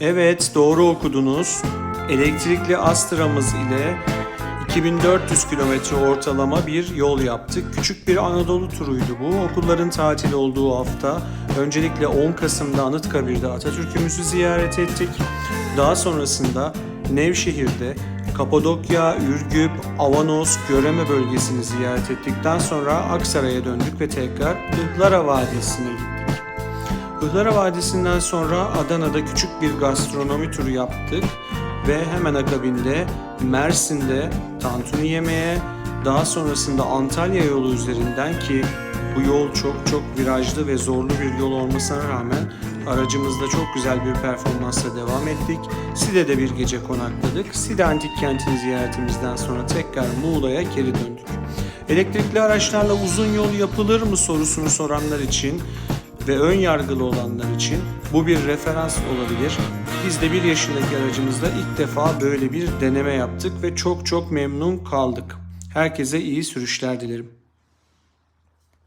Evet doğru okudunuz. Elektrikli Astra'mız ile 2400 kilometre ortalama bir yol yaptık. Küçük bir Anadolu turuydu bu. Okulların tatil olduğu hafta. Öncelikle 10 Kasım'da Anıtkabir'de Atatürk'ümüzü ziyaret ettik. Daha sonrasında Nevşehir'de Kapadokya, Ürgüp, Avanos, Göreme bölgesini ziyaret ettikten sonra Aksaray'a döndük ve tekrar Ihlara Vadisi'ne gittik. Ihlara Vadisi'nden sonra Adana'da küçük bir gastronomi turu yaptık ve hemen akabinde Mersin'de tantuni yemeye, daha sonrasında Antalya yolu üzerinden ki bu yol çok çok virajlı ve zorlu bir yol olmasına rağmen aracımızda çok güzel bir performansla devam ettik. Side'de bir gece konakladık. Side Antik Kenti'ni ziyaretimizden sonra tekrar Muğla'ya geri döndük. Elektrikli araçlarla uzun yol yapılır mı sorusunu soranlar için ve ön yargılı olanlar için bu bir referans olabilir. Biz de bir yaşındaki aracımızda ilk defa böyle bir deneme yaptık ve çok çok memnun kaldık. Herkese iyi sürüşler dilerim.